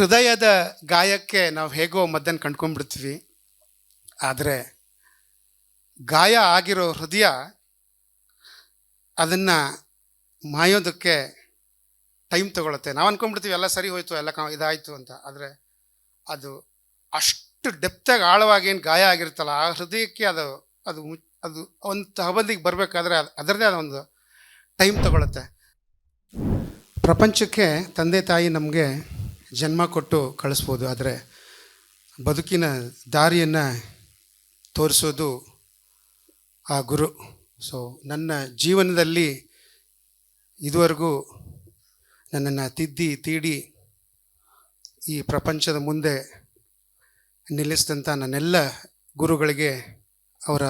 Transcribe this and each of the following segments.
ಹೃದಯದ ಗಾಯಕ್ಕೆ ನಾವು ಹೇಗೋ ಮದ್ದನ್ನು ಕಂಡ್ಕೊಂಡ್ಬಿಡ್ತೀವಿ. ಆದರೆ ಗಾಯ ಆಗಿರೋ ಹೃದಯ ಅದನ್ನು ಮಾಯೋದಕ್ಕೆ ಟೈಮ್ ತಗೊಳುತ್ತೆ. ನಾವು ಅಂದ್ಕೊಂಡ್ಬಿಡ್ತೀವಿ ಎಲ್ಲ ಸರಿ ಹೋಯಿತು, ಎಲ್ಲ ಇದಾಯಿತು ಅಂತ. ಆದರೆ ಅದು ಅಷ್ಟು ಡೆಪ್ತಾಗಿ ಆಳವಾಗಿ ಏನು ಗಾಯ ಆಗಿರುತ್ತಲ್ಲ, ಆ ಹೃದಯಕ್ಕೆ ಅದು ಅದು ಅದು ಒಂದು ತಹಬಂದಿಗೆ ಬರಬೇಕಾದ್ರೆ ಅದು ಅದರದೇ ಆದ ಒಂದು ಟೈಮ್ ತಗೊಳುತ್ತೆ. ಪ್ರಪಂಚಕ್ಕೆ ತಂದೆ ತಾಯಿ ನಮಗೆ ಜನ್ಮ ಕೊಟ್ಟು ಕಳಿಸ್ಬೋದು. ಆದರೆ ಬದುಕಿನ ದಾರಿಯನ್ನು ತೋರಿಸೋದು ಆ ಗುರು. ಸೊ ನನ್ನ ಜೀವನದಲ್ಲಿ ಇದುವರೆಗೂ ನನ್ನನ್ನು ತಿದ್ದಿ, ತೀಡಿ ಈ ಪ್ರಪಂಚದ ಮುಂದೆ ನಿಲ್ಲಿಸಿದಂಥ ನನ್ನೆಲ್ಲ ಗುರುಗಳಿಗೆ ಅವರ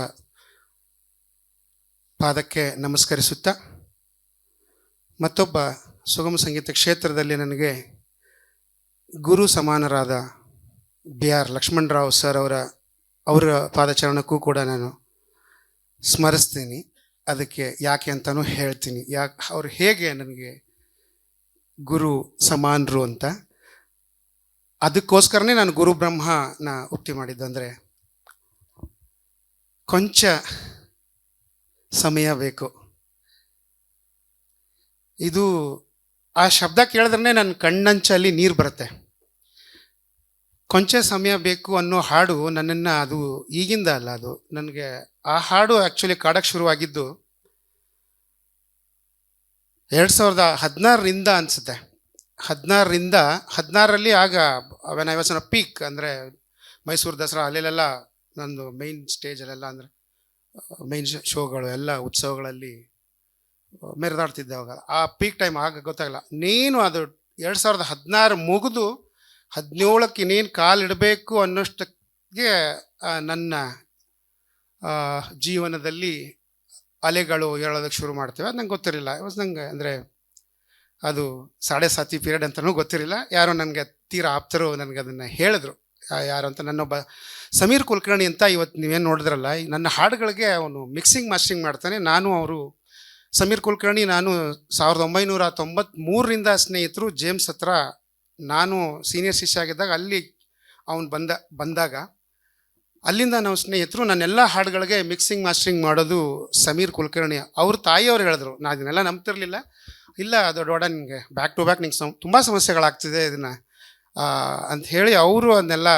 ಪಾದಕ್ಕೆ ನಮಸ್ಕರಿಸುತ್ತಾ, ಮತ್ತೊಬ್ಬ ಸುಗಮ ಸಂಗೀತ ಕ್ಷೇತ್ರದಲ್ಲಿ ನನಗೆ ಗುರು ಸಮಾನರಾದ ಬಿ ಆರ್ ಲಕ್ಷ್ಮಣರಾವ್ ಸರ್ ಅವರ ಅವರ ಪಾದಚರಣಕ್ಕೂ ಕೂಡ ನಾನು ಸ್ಮರಿಸ್ತೀನಿ. ಅದಕ್ಕೆ ಯಾಕೆ ಅಂತಲೂ ಹೇಳ್ತೀನಿ. ಯಾಕೆ, ಅವ್ರು ಹೇಗೆ ನನಗೆ ಗುರು ಸಮಾನರು ಅಂತ, ಅದಕ್ಕೋಸ್ಕರನೇ ನಾನು ಗುರು ಬ್ರಹ್ಮನ ಉಕ್ತಿ ಮಾಡಿದ್ದು. ಅಂದರೆ ಕೊಂಚ ಸಮಯ ಬೇಕು. ಇದು ಆ ಶಬ್ದ ಕೇಳಿದ್ರೆ ನನ್ನ ಕಣ್ಣಂಚಲ್ಲಿ ನೀರು ಬರುತ್ತೆ. ಕೊಂಚ ಸಮಯ ಬೇಕು ಅನ್ನೋ ಹಾಡು ನನ್ನನ್ನು ಅದು ಈಗಿಂದ ಅಲ್ಲ, ಅದು ನನಗೆ ಆ ಹಾಡು ಆ್ಯಕ್ಚುಲಿ ಕಾಡಕ್ಕೆ ಶುರುವಾಗಿದ್ದು ಎರಡು ಸಾವಿರದ ಹದಿನಾರರಿಂದ ಅನಿಸುತ್ತೆ. ಹದಿನಾರರಿಂದ ಹದಿನಾರರಲ್ಲಿ ಆಗ when I was a peak ಅಂದರೆ ಮೈಸೂರು ದಸರಾ ಅಲ್ಲೆಲ್ಲ ನಂದು ಮೈನ್ ಸ್ಟೇಜಲ್ಲೆಲ್ಲ ಅಂದರೆ ಮೈನ್ ಶೋಗಳು ಎಲ್ಲ ಉತ್ಸವಗಳಲ್ಲಿ ಮೆರೆದಾಡ್ತಿದ್ದೆ ಅವಾಗ. ಆ ಪೀಕ್ ಟೈಮ್ ಆಗ ಗೊತ್ತಾಗಲ್ಲ ನೀನು ಅದು ಎರಡು ಸಾವಿರದ ಹದಿನಾರು ಮುಗಿದು ಹದಿನೇಳಕ್ಕೆ ಇನ್ನೇನು ಕಾಲಿಡಬೇಕು ಅನ್ನೋಷ್ಟಕ್ಕೆ ನನ್ನ ಜೀವನದಲ್ಲಿ ಅಲೆಗಳು ಹೇಳೋದಕ್ಕೆ ಶುರು ಮಾಡ್ತೇವೆ. ಅದು ನಂಗೆ ಗೊತ್ತಿರಲಿಲ್ಲ. ವಾಸ್ ನಂಗೆ ಅಂದರೆ ಅದು ಸಾಡೆ ಸಾತಿ ಪೀರಿಯಡ್ ಅಂತಲೂ ಗೊತ್ತಿರಲಿಲ್ಲ. ಯಾರೋ ನನಗೆ ತೀರಾ ಆಪ್ತರು ನನಗೆ ಅದನ್ನು ಹೇಳಿದ್ರು. ಯಾರು ಅಂತ ನನ್ನೊಬ್ಬ ಸಮೀರ್ ಕುಲಕರ್ಣಿ ಅಂತ ಇವತ್ತು ನೀವೇನು ನೋಡಿದ್ರಲ್ಲ ನನ್ನ ಹಾಡುಗಳಿಗೆ ಅವನು ಮಿಕ್ಸಿಂಗ್ ಮಾಸ್ಟ್ರಿಂಗ್ ಮಾಡ್ತಾನೆ. ನಾನು ಅವರು ಸಮೀರ್ ಕುಲಕರ್ಣಿ, ನಾನು ಸಾವಿರದ ಒಂಬೈನೂರ ತೊಂಬತ್ತ್ಮೂರರಿಂದ ಸ್ನೇಹಿತರು ಜೇಮ್ಸ್ ಹತ್ರ ನಾನು ಸೀನಿಯರ್ ಶಿಷ್ಯ ಆಗಿದ್ದಾಗ ಅಲ್ಲಿ ಅವನು ಬಂದ, ಬಂದಾಗ ಅಲ್ಲಿಂದ ನಾವು ಸ್ನೇಹಿತರು ನನ್ನೆಲ್ಲ ಹಾಡುಗಳಿಗೆ ಮಿಕ್ಸಿಂಗ್ ಮಾಸ್ಟ್ರಿಂಗ್ ಮಾಡೋದು ಸಮೀರ್ ಕುಲಕರ್ಣಿ ಅವ್ರ ತಾಯಿಯವ್ರು ಹೇಳಿದ್ರು. ನಾನು ಇದನ್ನೆಲ್ಲ ನಂಬ್ತಿರ್ಲಿಲ್ಲ. ಇಲ್ಲ, ದೊಡ್ಡ ನಿಮಗೆ ಬ್ಯಾಕ್ ಟು ಬ್ಯಾಕ್ ನಿಂಗೆ ಸಮ ತುಂಬ ಸಮಸ್ಯೆಗಳಾಗ್ತಿದೆ ಇದನ್ನು. ಅಂತ ಹೇಳಿ ಅವರು ಅದನ್ನೆಲ್ಲ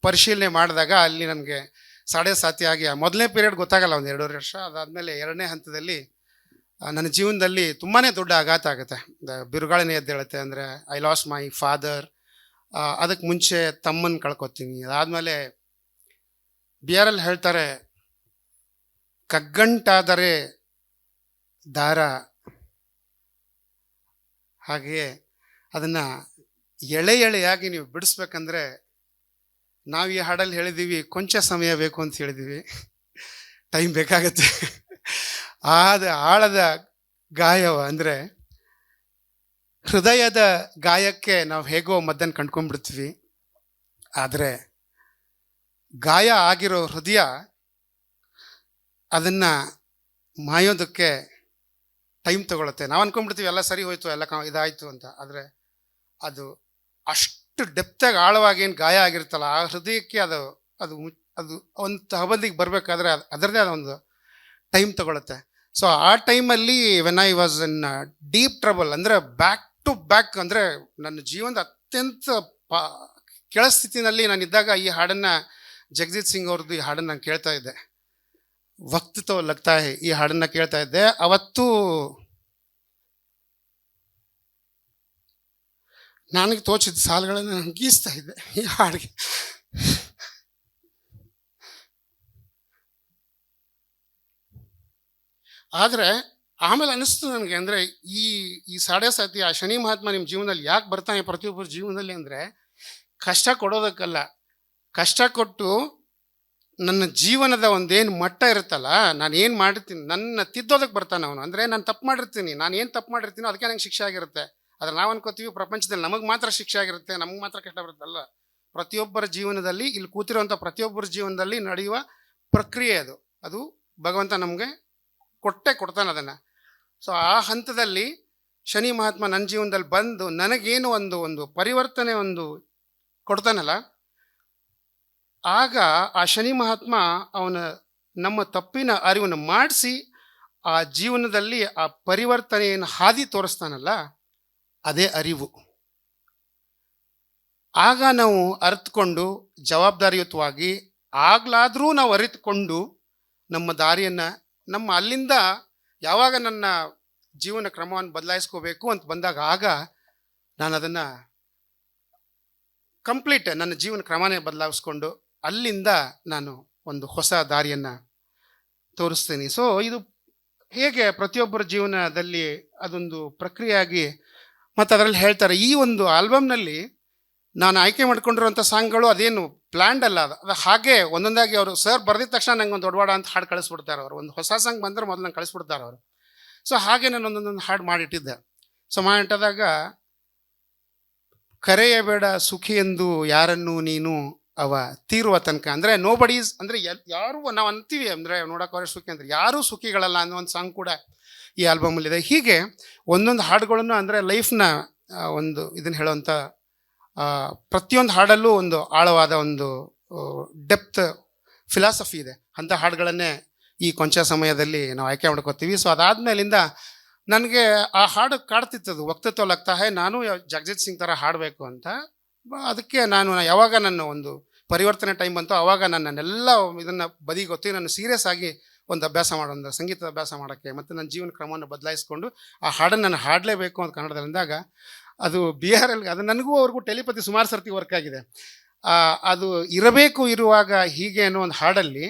ಪರಿಶೀಲನೆ ಮಾಡಿದಾಗ ಅಲ್ಲಿ ನನಗೆ ಸಾಡೆ ಸಾತಿ ಆಗಿ, ಮೊದಲನೇ ಪೀರಿಯಡ್ ಗೊತ್ತಾಗಲ್ಲ, ಒಂದು ಎರಡೂವರೆ ವರ್ಷ ಅದಾದಮೇಲೆ ಎರಡನೇ ಹಂತದಲ್ಲಿ ನನ್ನ ಜೀವನದಲ್ಲಿ ತುಂಬಾ ದೊಡ್ಡ ಆಘಾತ ಆಗುತ್ತೆ. ಬಿರುಗಾಳಿನೇ ಎದ್ದೇಳುತ್ತೆ ಅಂದರೆ ಐ ಲಾಸ್ ಮೈ ಫಾದರ್ ಅದಕ್ಕೆ ಮುಂಚೆ ತಮ್ಮನ್ನು ಕಳ್ಕೊತೀನಿ. ಅದಾದಮೇಲೆ ಬಿ ಆರ್ ಎಲ್ ಹೇಳ್ತಾರೆ, ಕಗ್ಗಂಟಾದರೆ ದಾರ. ಹಾಗೆಯೇ ಅದನ್ನು ಎಳೆ ಎಳೆಯಾಗಿ ನೀವು ಬಿಡಿಸ್ಬೇಕಂದ್ರೆ, ನಾವು ಈ ಹಾಡಲ್ಲಿ ಹೇಳಿದ್ದೀವಿ ಕೊಂಚ ಸಮಯ ಬೇಕು ಅಂತ ಹೇಳಿದ್ದೀವಿ ಟೈಮ್ ಬೇಕಾಗತ್ತೆ. ಆದ ಆಳದ ಗಾಯವ ಅಂದರೆ ಹೃದಯದ ಗಾಯಕ್ಕೆ ನಾವು ಹೇಗೋ ಮದ್ದನ್ನು ಕಂಡ್ಕೊಂಡ್ಬಿಡ್ತೀವಿ. ಆದರೆ ಗಾಯ ಆಗಿರೋ ಹೃದಯ ಅದನ್ನು ಮಾಯೋದಕ್ಕೆ ಟೈಮ್ ತಗೊಳುತ್ತೆ. ನಾವು ಅಂದ್ಕೊಂಡ್ಬಿಡ್ತೀವಿ ಎಲ್ಲ ಸರಿ ಹೋಯ್ತು, ಎಲ್ಲ ಕ ಇದಾಯಿತು ಅಂತ. ಆದರೆ ಅದು ಅಷ್ಟು ಡೆಪ್ತಾಗಿ ಆಳವಾಗಿ ಏನು ಗಾಯ ಆಗಿರುತ್ತಲ್ಲ, ಆ ಹೃದಯಕ್ಕೆ ಅದು ಅದು ಅದು ಒಂದು ತಹಬಂದಿಗೆ ಬರಬೇಕಾದ್ರೆ ಅದರದೇ ಆದ ಒಂದು ಟೈಮ್ ತಗೊಳುತ್ತೆ. ಸೊ ಆ ಟೈಮಲ್ಲಿ when I was in deep trouble ಅಂದರೆ ಬ್ಯಾಕ್ ಟು ಬ್ಯಾಕ್ ಅಂದರೆ ನನ್ನ ಜೀವನದ ಅತ್ಯಂತ ಪಾ ಕೆಳ ಸ್ಥಿತಿನಲ್ಲಿ ನಾನಿದ್ದಾಗ ಈ ಹಾಡನ್ನು ಜಗಜಿತ್ ಸಿಂಗ್ ಅವ್ರದ್ದು ಈ ಹಾಡನ್ನು ನಾನು ಕೇಳ್ತಾ ಇದ್ದೆ. ವಕ್ತಿತ್ವ ಲಗ್ತಾ ಈ ಹಾಡನ್ನು ಕೇಳ್ತಾ ಇದ್ದೆ. ಅವತ್ತು ನನಗೆ ತೋಚಿದ ಸಾಲುಗಳನ್ನು ನಾನು ಗೀಸ್ತಾ ಇದ್ದೆ ಈ ಹಾಡಿಗೆ. ಆದರೆ ಆಮೇಲೆ ಅನಿಸ್ತು ನನಗೆ ಅಂದರೆ ಈ ಈ ಸಾಡೆ ಸಾತಿ, ಆ ಶನಿ ಮಹಾತ್ಮ ನಿಮ್ಮ ಜೀವನದಲ್ಲಿ ಯಾಕೆ ಬರ್ತಾನೆ ಪ್ರತಿಯೊಬ್ಬರ ಜೀವನದಲ್ಲಿ ಅಂದರೆ ಕಷ್ಟ ಕೊಡೋದಕ್ಕಲ್ಲ. ಕಷ್ಟ ಕೊಟ್ಟು ನನ್ನ ಜೀವನದ ಒಂದೇನು ಮಟ್ಟ ಇರುತ್ತಲ್ಲ, ನಾನು ಏನು ಮಾಡಿರ್ತೀನಿ, ನನ್ನ ತಿದ್ದೋದಕ್ಕೆ ಬರ್ತಾನೆ ಅವನು. ಅಂದರೆ ನಾನು ತಪ್ಪು ಮಾಡಿರ್ತೀನಿ, ನಾನು ಏನು ತಪ್ಪು ಮಾಡಿರ್ತೀನೋ ಅದಕ್ಕೆ ನಂಗೆ ಶಿಕ್ಷೆ ಆಗಿರುತ್ತೆ. ಆದರೆ ನಾವು ಅನ್ಕೋತೀವಿ ಪ್ರಪಂಚದಲ್ಲಿ ನಮಗೆ ಮಾತ್ರ ಶಿಕ್ಷೆ ಆಗಿರುತ್ತೆ, ನಮಗೆ ಮಾತ್ರ ಕಷ್ಟ ಬರುತ್ತಲ್ಲ ಪ್ರತಿಯೊಬ್ಬರ ಜೀವನದಲ್ಲಿ, ಇಲ್ಲಿ ಕೂತಿರುವಂಥ ಪ್ರತಿಯೊಬ್ಬರ ಜೀವನದಲ್ಲಿ ನಡೆಯುವ ಪ್ರಕ್ರಿಯೆ ಅದು. ಅದು ಭಗವಂತ ನಮಗೆ ಕೊಟ್ಟೆ ಕೊಡ್ತಾನೆ ಅದನ್ನು. ಸೊ ಆ ಹಂತದಲ್ಲಿ ಶನಿ ಮಹಾತ್ಮ ನನ್ನ ಜೀವನದಲ್ಲಿ ಬಂದು ನನಗೇನು ಒಂದು ಒಂದು ಪರಿವರ್ತನೆ ಒಂದು ಕೊಡ್ತಾನಲ್ಲ, ಆಗ ಆ ಶನಿ ಮಹಾತ್ಮ ಅವನ ನಮ್ಮ ತಪ್ಪಿನ ಅರಿವನ್ನು ಮಾಡಿಸಿ ಆ ಜೀವನದಲ್ಲಿ ಆ ಪರಿವರ್ತನೆಯನ್ನು ಹಾದಿ ತೋರಿಸ್ತಾನಲ್ಲ, ಅದೇ ಅರಿವು. ಆಗ ನಾವು ಅರಿತುಕೊಂಡು ಜವಾಬ್ದಾರಿಯುತವಾಗಿ ಆಗ್ಲಾದರೂ ನಾವು ಅರಿತುಕೊಂಡು ನಮ್ಮ ದಾರಿಯನ್ನು ನಮ್ಮ ಅಲ್ಲಿಂದ ಯಾವಾಗ ನನ್ನ ಜೀವನ ಕ್ರಮವನ್ನು ಬದಲಾಯಿಸ್ಕೋಬೇಕು ಅಂತ ಬಂದಾಗ ಆಗ ನಾನು ಅದನ್ನು ಕಂಪ್ಲೀಟ್ ನನ್ನ ಜೀವನ ಕ್ರಮನೇ ಬದಲಾಯಿಸ್ಕೊಂಡು ಅಲ್ಲಿಂದ ನಾನು ಒಂದು ಹೊಸ ದಾರಿಯನ್ನು ತೋರಿಸ್ತೀನಿ. ಸೊ ಇದು ಹೇಗೆ ಪ್ರತಿಯೊಬ್ಬರ ಜೀವನದಲ್ಲಿ ಅದೊಂದು ಪ್ರಕ್ರಿಯೆಯಾಗಿ ಮತ್ತು ಅದರಲ್ಲಿ ಹೇಳ್ತಾರೆ. ಈ ಒಂದು ಆಲ್ಬಮ್ನಲ್ಲಿ ನಾನು ಆಯ್ಕೆ ಮಾಡಿಕೊಂಡಿರುವಂಥ ಸಾಂಗ್ಗಳು ಅದೇನು ಪ್ಲ್ಯಾಂಡ್ ಅಲ್ಲ ಅದು. ಅದು ಹಾಗೆ ಒಂದೊಂದಾಗಿ ಅವರು, ಸರ್, ಬರೆದಿದ ತಕ್ಷಣ ನಂಗೆ ಒಂದು ದೊಡ್ಡವಾಡ ಅಂತ ಹಾಡು ಕಳಿಸ್ಬಿಡ್ತಾರೆ ಅವರು. ಒಂದು ಹೊಸ ಸಾಂಗ್ ಬಂದ್ರೆ ಮೊದಲು ನಂಗೆ ಕಳಿಸ್ಬಿಡ್ತಾರೆ ಅವರು. ಸೊ ಹಾಗೆ ನಾನು ಒಂದೊಂದೊಂದು ಹಾಡು ಮಾಡಿಟ್ಟಿದ್ದೆ. ಸೊ ಮಾಡಿಟ್ಟದಾಗ ಸುಖಿ ಎಂದು ಯಾರನ್ನು ನೀನು ಅವ ತೀರುವ ತನಕ? ಅಂದರೆ ನೋ ಬಡೀಸ್ ಅಂದರೆ ಎಲ್, ಯಾರು ನಾವು ಅಂತೀವಿ, ಅಂದರೆ ನೋಡೋಕೆ ಸುಖಿ ಅಂದರೆ ಯಾರೂ ಸುಖಿಗಳಲ್ಲ ಅನ್ನೋ ಒಂದು ಸಾಂಗ್ ಕೂಡ ಈ ಆಲ್ಬಮಲ್ಲಿದೆ ಹೀಗೆ ಒಂದೊಂದು ಹಾಡುಗಳನ್ನು ಅಂದರೆ ಲೈಫ್ನ ಒಂದು ಇದನ್ನು ಹೇಳುವಂಥ ಪ್ರತಿಯೊಂದು ಹಾಡಲ್ಲೂ ಒಂದು ಆಳವಾದ ಒಂದು ಡೆಪ್ತ್ ಫಿಲಾಸಫಿ ಇದೆ. ಅಂಥ ಹಾಡುಗಳನ್ನೇ ಈ ಕೊಂಚ ಸಮಯದಲ್ಲಿ ನಾವು ಆಯ್ಕೆ ಮಾಡ್ಕೋತೀವಿ. ಸೊ ಅದಾದ್ಮೇಲಿಂದ ನನಗೆ ಆ ಹಾಡು ಕಾಡ್ತಿತ್ತದು. ವಕ್ತತ್ವ ಲಗ್ತಾ ಹೇ, ನಾನು ಜಗಜಿತ್ ಸಿಂಗ್ ಥರ ಹಾಡಬೇಕು ಅಂತ. ಅದಕ್ಕೆ ನಾನು ಯಾವಾಗ ನನ್ನ ಒಂದು ಪರಿವರ್ತನೆ ಟೈಮ್ ಬಂತು ಆವಾಗ ನನ್ನನ್ನೆಲ್ಲ ಇದನ್ನು ಬದಿಗೊತ್ತಿ ನಾನು ಸೀರಿಯಸ್ ಆಗಿ ಒಂದು ಅಭ್ಯಾಸ ಮಾಡೋಣ ಸಂಗೀತದ ಅಭ್ಯಾಸ ಮಾಡೋಕ್ಕೆ ಮತ್ತು ನನ್ನ ಜೀವನ ಕ್ರಮವನ್ನು ಬದಲಾಯಿಸ್ಕೊಂಡು ಆ ಹಾಡನ್ನು ನಾನು ಹಾಡಲೇಬೇಕು ಅಂತ ಕನ್ನಡದಲ್ಲಿ ಅಂದಾಗ ಅದು ಬಿ ಆರ್ ಎಲ್ಗೆ ಅದು ನನಗೂ ಅವ್ರಿಗೂ ಟೆಲಿಪತಿ ಸುಮಾರು ಸರ್ತಿ ವರ್ಕ್ ಆಗಿದೆ. ಅದು ಇರಬೇಕು ಇರುವಾಗ ಹೀಗೆ ಅನ್ನೋ ಒಂದು ಹಾಡಲ್ಲಿ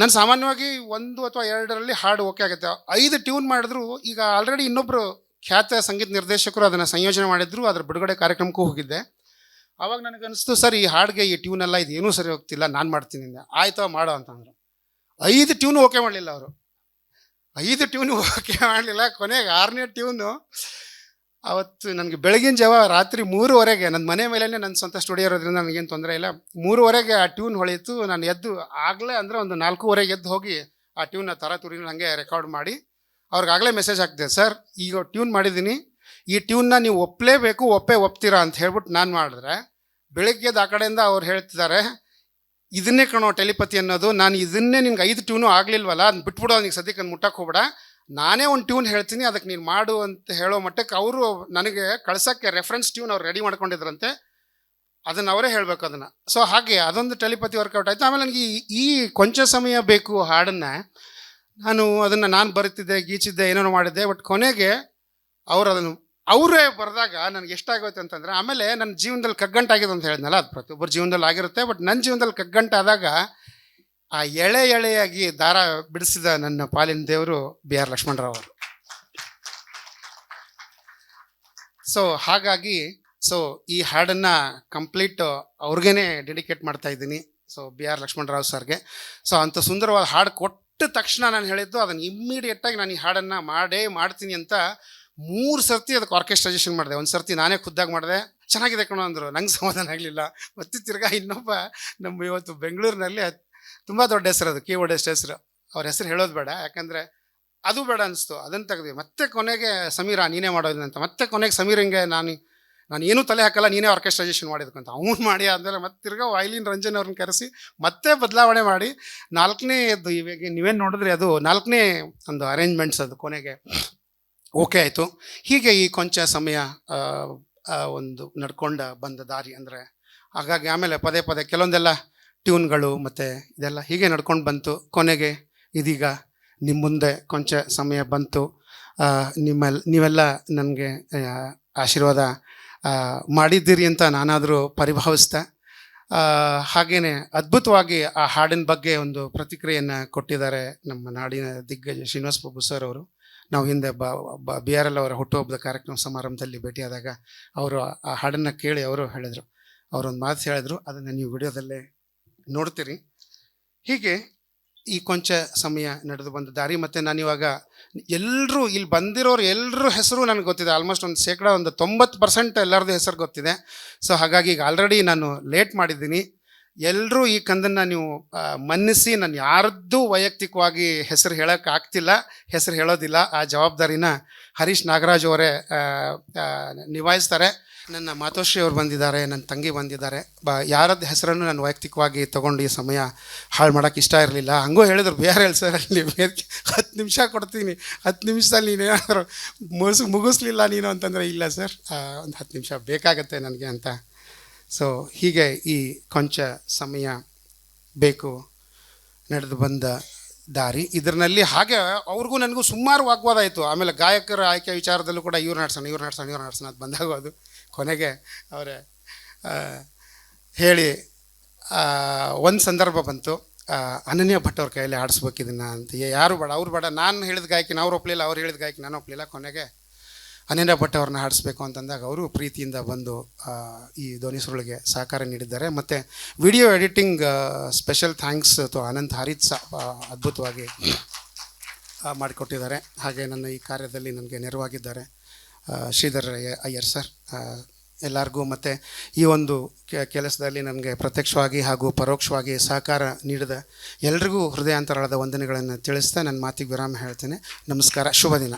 ನಾನು ಸಾಮಾನ್ಯವಾಗಿ ಒಂದು ಅಥವಾ ಎರಡರಲ್ಲಿ ಹಾಡು ಓಕೆ ಆಗುತ್ತೆ. ಐದು ಟ್ಯೂನ್ ಮಾಡಿದ್ರು ಈಗ ಆಲ್ರೆಡಿ ಇನ್ನೊಬ್ಬರು ಖ್ಯಾತ ಸಂಗೀತ ನಿರ್ದೇಶಕರು ಅದನ್ನು ಸಂಯೋಜನೆ ಮಾಡಿದ್ರು, ಅದರ ಬಿಡುಗಡೆ ಕಾರ್ಯಕ್ರಮಕ್ಕೂ ಹೋಗಿದ್ದೆ. ಆವಾಗ ನನಗೆ ಅನಿಸ್ತು ಸರ್, ಈ ಹಾಡಿಗೆ ಈ ಟ್ಯೂನೆಲ್ಲ ಇದು ಏನೂ ಸರಿ ಹೋಗ್ತಿಲ್ಲ, ನಾನು ಮಾಡ್ತೀನಿ ಆಯ್ತು, ಮಾಡೋ ಅಂತಂದ್ರು. ಐದು ಟ್ಯೂನ್ ಓಕೆ ಮಾಡಲಿಲ್ಲ ಅವರು. ಐದು ಟ್ಯೂನ್ ಓಕೆ ಮಾಡಲಿಲ್ಲ, ಕೊನೆಗೆ ಆರನೇ ಟ್ಯೂನು ಅವತ್ತು ನನಗೆ ಬೆಳಗಿನ ಜಾವ ರಾತ್ರಿ ಮೂರುವರೆಗೆ ನನ್ನ ಮನೆ ಮೇಲೇ ನನ್ನ ಸ್ವಂತ ಸ್ಟುಡಿಯೋ ಇರೋದ್ರಿಂದ ನನಗೇನು ತೊಂದರೆ ಇಲ್ಲ. ಮೂರುವರೆಗೆ ಆ ಟ್ಯೂನ್ ಹೊಳೆಯಿತು ನಾನು ಎದ್ದು ಆಗಲೇ ಅಂದರೆ ಒಂದು ನಾಲ್ಕೂವರೆಗೆ ಎದ್ದು ಹೋಗಿ ಆ ಟ್ಯೂನ್ನ ತರ ತುರಿನ ಹಂಗೆ ರೆಕಾರ್ಡ್ ಮಾಡಿ, ಅವ್ರಿಗಾಗಲೇ ಮೆಸೇಜ್ ಹಾಕಿದೆ, ಸರ್, ಈಗ ಟ್ಯೂನ್ ಮಾಡಿದ್ದೀನಿ ಈ ಟ್ಯೂನ್ನ ನೀವು ಒಪ್ಪಲೇಬೇಕು ಒಪ್ಪೇ ಒಪ್ತೀರಾ? ಅಂತ ಹೇಳ್ಬಿಟ್ಟು ನಾನು ಮಾಡಿದ್ರೆ, ಬೆಳಗ್ಗೆದ ಆ ಕಡೆಯಿಂದ ಅವ್ರು ಹೇಳ್ತಿದ್ದಾರೆ ಇದನ್ನೇ ಕಣೋ ಟೆಲಿಪತಿ ಅನ್ನೋದು. ನಾನು ಇದನ್ನೇ ನಿನ್ಗೆ ಐದು ಟ್ಯೂನು ಆಗಲಿಲ್ವಲ್ಲ ಅದನ್ನ ಬಿಟ್ಬಿಡು ನಿಂಗೆ ಸದ್ಯಕ್ಕೆ ಮುಟ್ಟಕ್ಕೆ ಹೋಗ್ಬೇಡ. ನಾನೇ ಒಂದು ಟ್ಯೂನ್ ಹೇಳ್ತೀನಿ, ಅದಕ್ಕೆ ನೀನು ಮಾಡು ಅಂತ ಹೇಳೋ ಮಟ್ಟಕ್ಕೆ ಅವರು ನನಗೆ ಕಳ್ಸೋಕ್ಕೆ ರೆಫರೆನ್ಸ್ ಟ್ಯೂನ್ ಅವ್ರು ರೆಡಿ ಮಾಡ್ಕೊಂಡಿದ್ರಂತೆ. ಅದನ್ನು ಅವರೇ ಹೇಳಬೇಕು ಅದನ್ನು. ಸೊ ಹಾಗೆ ಅದೊಂದು ಟೆಲಿಪತಿ ವರ್ಕೌಟ್ ಆಯಿತು. ಆಮೇಲೆ ನನಗೆ ಈ- ಈ ಕೊಂಚ ಸಮಯ ಬೇಕು ಹಾಡನ್ನು, ನಾನು ಅದನ್ನು ನಾನು ಬರುತ್ತಿದ್ದೆ ಗೀಚಿದ್ದೆ, ಏನೇನೋ ಮಾಡಿದ್ದೆ ಬಟ್ ಕೊನೆಗೆ ಅವರು ಅದನ್ನು ಅವರೇ ಬರೆದಾಗ ನನಗೆ ಎಷ್ಟಾಗೋಯ್ತು ಅಂತಂದರೆ, ಆಮೇಲೆ ನನ್ನ ಜೀವನದಲ್ಲಿ ಕಗ್ಗಂಟಾಗಿದೆ ಅಂತ ಹೇಳಿದ್ನಲ್ಲ, ಅದು ಪ್ರತಿಯೊಬ್ಬರ ಜೀವನದಲ್ಲಿ ಆಗಿರುತ್ತೆ ಬಟ್ ನನ್ನ ಜೀವನದಲ್ಲಿ ಕಗ್ಗಂಟಾದಾಗ ಆ ಎಳೆ ಎಳೆಯಾಗಿ ದಾರ ಬಿಡಿಸಿದ ನನ್ನ ಪಾಲಿನ ದೇವರು ಬಿ ಆರ್ ಲಕ್ಷ್ಮಣರಾವ್ ಅವರು ಸೊ ಹಾಗಾಗಿ ಸೊ ಈ ಹಾಡನ್ನು ಕಂಪ್ಲೀಟ್ ಅವ್ರಿಗೇನೆ ಡೆಡಿಕೇಟ್ ಮಾಡ್ತಾ ಇದ್ದೀನಿ ಸೊ ಬಿ ಆರ್ ಲಕ್ಷ್ಮಣರಾವ್ ಸರ್ಗೆ. ಸೊ ಅಂಥ ಸುಂದರವಾದ ಹಾಡು ಕೊಟ್ಟ ತಕ್ಷಣ ನಾನು ಹೇಳಿದ್ದು, ಅದನ್ನು ಇಮ್ಮಿಡಿಯೇಟಾಗಿ ನಾನು ಈ ಹಾಡನ್ನು ಮಾಡೇ ಮಾಡ್ತೀನಿ ಅಂತ ಮೂರು ಸರ್ತಿ ಅದಕ್ಕೆ ಆರ್ಕೆಸ್ಟ್ರೈಸೇಷನ್ ಮಾಡಿದೆ. ಒಂದು ಸರ್ತಿ ನಾನೇ ಖುದ್ದಾಗಿ ಮಾಡಿದೆ. ಚೆನ್ನಾಗಿದೆ ಕಣೋ ಅಂದರು. ನಂಗೆ ಸಮಾಧಾನ ಆಗಲಿಲ್ಲ. ಮತ್ತೆ ತಿರ್ಗಾ ಇನ್ನೊಬ್ಬ ನಮ್ಮ ಇವತ್ತು ಬೆಂಗಳೂರಿನಲ್ಲಿ ತುಂಬ ದೊಡ್ಡ ಹೆಸರು ಅದು ಕೀಬೋರ್ಡಿಸ್ಟ್ ಹೆಸರು. ಅವ್ರ ಹೆಸರು ಹೇಳೋದು ಬೇಡ. ಯಾಕಂದರೆ ಅದು ಬೇಡ ಅನಿಸ್ತು. ಅದನ್ನು ತೆಗೆದ್ವಿ. ಮತ್ತೆ ಕೊನೆಗೆ ಸಮೀರ, ನೀನೇ ಮಾಡೋದಿಲ್ಲ ಅಂತ. ಮತ್ತೆ ಕೊನೆಗೆ ಸಮೀರ್ ಹಿಂಗೆ ನಾನು ನಾನು ಏನೂ ತಲೆ ಹಾಕಲ್ಲ, ನೀನೇ ಆರ್ಕೆಸ್ಟ್ರೈಸೇಷನ್ ಮಾಡಿದ್ಕಂತ ಅವ್ನು ಮಾಡಿ ಆದಮೇಲೆ ಮತ್ತೆ ತಿರ್ಗಾ ವೈಲಿನ್ ರಂಜನ್ ಅವ್ರನ್ನ ಕರೆಸಿ ಮತ್ತೆ ಬದಲಾವಣೆ ಮಾಡಿ ನಾಲ್ಕನೇ ಅದು ಇವಾಗ ನೀವೇನು ನೋಡಿದ್ರೆ ಅದು ನಾಲ್ಕನೇ ಒಂದು ಅರೇಂಜ್ಮೆಂಟ್ಸ್ ಅದು ಕೊನೆಗೆ. ಓಕೆ ಆಯಿತು. ಹೀಗೆ ಈ ಕೊಂಚ ಸಮಯ ಒಂದು ನಡ್ಕೊಂಡು ಬಂದ ದಾರಿ ಅಂದರೆ ಹಾಗಾಗಿ ಆಮೇಲೆ ಪದೇ ಪದೇ ಕೆಲವೊಂದೆಲ್ಲ ಟ್ಯೂನ್ಗಳು ಮತ್ತು ಇದೆಲ್ಲ ಹೀಗೆ ನಡ್ಕೊಂಡು ಬಂತು. ಕೊನೆಗೆ ಇದೀಗ ನಿಮ್ಮ ಮುಂದೆ ಕೊಂಚ ಸಮಯ ಬಂತು. ಆ, ನಿಮ್ಮ ನೀವೆಲ್ಲ ನನಗೆ ಆಶೀರ್ವಾದ ಮಾಡಿದ್ದೀರಿ ಅಂತ ನಾನಾದರೂ ಪರಿಭಾವಿಸ್ದೆ. ಹಾಗೆಯೇ ಅದ್ಭುತವಾಗಿ ಆ ಹಾಡಿನ ಬಗ್ಗೆ ಒಂದು ಪ್ರತಿಕ್ರಿಯೆಯನ್ನು ಕೊಟ್ಟಿದ್ದಾರೆ ನಮ್ಮ ನಾಡಿನ ದಿಗ್ಗಜ ಶ್ರೀನಿವಾಸ ಪ್ರಭು ಸರ್ ಅವರು. ನಾವು ಹಿಂದೆ ಬ, ಬಿ ಆರ್ ಎಲ್ ಅವರ ಹುಟ್ಟುಹಬ್ಬದ ಕಾರ್ಯಕ್ರಮ ಸಮಾರಂಭದಲ್ಲಿ ಭೇಟಿಯಾದಾಗ ಅವರು ಆ ಹಾಡನ್ನು ಕೇಳಿ ಅವರು ಹೇಳಿದರು. ಅವರೊಂದು ಮಾತು ಹೇಳಿದರು. ಅದನ್ನು ನೀವು ವಿಡಿಯೋದಲ್ಲೇ ನೋಡ್ತೀರಿ. ಹೀಗೆ ಈ ಕೊಂಚ ಸಮಯ ನಡೆದು ಬಂದ ದಾರಿ ಮತ್ತು ನಾನಿವಾಗ ಎಲ್ಲರೂ ಇಲ್ಲಿ ಬಂದಿರೋರು ಎಲ್ಲರ ಹೆಸರು ನನಗೆ ಗೊತ್ತಿದೆ. ಆಲ್ಮೋಸ್ಟ್ ಒಂದು ಶೇಕಡ ಒಂದು ತೊಂಬತ್ತು ಪರ್ಸೆಂಟ್ ಎಲ್ಲರದ್ದು ಹೆಸರು ಗೊತ್ತಿದೆ. ಸೊ ಹಾಗಾಗಿ ಈಗ ಆಲ್ರೆಡಿ ನಾನು ಲೇಟ್ ಮಾಡಿದ್ದೀನಿ. ಎಲ್ಲರೂ ಈ ಕಂದನ್ನು ನೀವು ಮನ್ನಿಸಿ ನಾನು ಯಾರದ್ದು ವೈಯಕ್ತಿಕವಾಗಿ ಹೆಸರು ಹೇಳೋಕೆ ಆಗ್ತಿಲ್ಲ, ಹೆಸರು ಹೇಳೋದಿಲ್ಲ. ಆ ಜವಾಬ್ದಾರಿನ ಹರೀಶ್ ನಾಗರಾಜ್ ಅವರೇ ನಿಭಾಯಿಸ್ತಾರೆ. ನನ್ನ ಮಾತೋಶ್ರೀ ಅವರು ಬಂದಿದ್ದಾರೆ, ನನ್ನ ತಂಗಿ ಬಂದಿದ್ದಾರೆ. ಬ ಯಾರದ್ದು ಹೆಸರನ್ನು ನಾನು ವೈಯಕ್ತಿಕವಾಗಿ ತೊಗೊಂಡು ಈ ಸಮಯ ಹಾಳು ಮಾಡೋಕೆ ಇಷ್ಟ ಇರಲಿಲ್ಲ. ಹಂಗೂ ಹೇಳಿದ್ರು ಬೇರೆ ಹೇಳಿ ಸರ್ ಅಲ್ಲಿ ಹತ್ತು ನಿಮಿಷ ಕೊಡ್ತೀನಿ, ಹತ್ತು ನಿಮಿಷದಲ್ಲಿ ನೀನೇನಾದರೂ ಮುಗಿಸ್, ಮುಗಿಸ್ಲಿಲ್ಲ ನೀನು ಅಂತಂದರೆ ಇಲ್ಲ ಸರ್. ಒಂದು ಹತ್ತು ನಿಮಿಷ ಬೇಕಾಗತ್ತೆ ನನಗೆ ಅಂತ ಸೊ ಹೀಗೆ ಈ ಕೊಂಚ ಸಮಯ ಬೇಕು ನಡೆದು ಬಂದ ದಾರಿ. ಇದರಲ್ಲಿ ಹಾಗೆ ಅವ್ರಿಗೂ ನನಗೂ ಸುಮಾರು ವಾಗ್ವಾದ ಆಯಿತು. ಆಮೇಲೆ ಗಾಯಕರ ಆಯ್ಕೆ ವಿಚಾರದಲ್ಲೂ ಕೂಡ ಇವ್ರು ನಡ್ಸೋಣ ಇವ್ರು ನಡ್ಸೋಣ ಇವ್ರು ನಡ್ಸೋಣ ಅದು ಬಂದಾಗ ಅದು ಕೊನೆಗೆ ಅವರೇ ಹೇಳಿ ಒಂದು ಸಂದರ್ಭ ಬಂತು. ಅನನ್ಯ ಭಟ್ ಅವ್ರ ಕೈಯಲ್ಲಿ ಆಡಿಸ್ಬೇಕು ಇದನ್ನು ಅಂತ ಯಾರು ಬೇಡ, ಅವ್ರು ಬೇಡ. ನಾನು ಹೇಳಿದ ಗಾಯಕಿ ಅವ್ರು ಒಪ್ಪಲಿಲ್ಲ ಅವ್ರು ಹೇಳಿದ ಗಾಯಕಿ ನಾನು ಒಪ್ಪಲಿಲ್ಲ ಕೊನೆಗೆ ಅನನ್ಯ ಭಟ್ ಅವ್ರನ್ನ ಹಾಡಿಸ್ಬೇಕು ಅಂತಂದಾಗ ಅವರು ಪ್ರೀತಿಯಿಂದ ಬಂದು ಈ ಧ್ವನಿ ಸುರುಳಿಗೆ ಸಹಕಾರ ನೀಡಿದ್ದಾರೆ. ಮತ್ತು ವಿಡಿಯೋ ಎಡಿಟಿಂಗ್ ಸ್ಪೆಷಲ್ ಥ್ಯಾಂಕ್ಸ್ ಅಥವಾ ಅನಂತ್ ಹರಿತ್ ಸಹ ಅದ್ಭುತವಾಗಿ ಮಾಡಿಕೊಟ್ಟಿದ್ದಾರೆ. ಹಾಗೆ ನನ್ನ ಈ ಕಾರ್ಯದಲ್ಲಿ ನನಗೆ ನೆರವಾಗಿದ್ದಾರೆ ಶ್ರೀಧರ್ ಅಯ್ಯರ್ ಸರ್. ಎಲ್ಲರಿಗೂ ಮತ್ತು ಈ ಒಂದು ಕೆಲಸದಲ್ಲಿ ನನಗೆ ಪ್ರತ್ಯಕ್ಷವಾಗಿ ಹಾಗೂ ಪರೋಕ್ಷವಾಗಿ ಸಹಕಾರ ನೀಡಿದ ಎಲ್ರಿಗೂ ಹೃದಯಾಂತರಾಳದ ವಂದನೆಗಳನ್ನು ತಿಳಿಸ್ತಾ ನನ್ನ ಮಾತಿಗೆ ವಿರಾಮ ಹೇಳ್ತೇನೆ. ನಮಸ್ಕಾರ, ಶುಭ ದಿನ.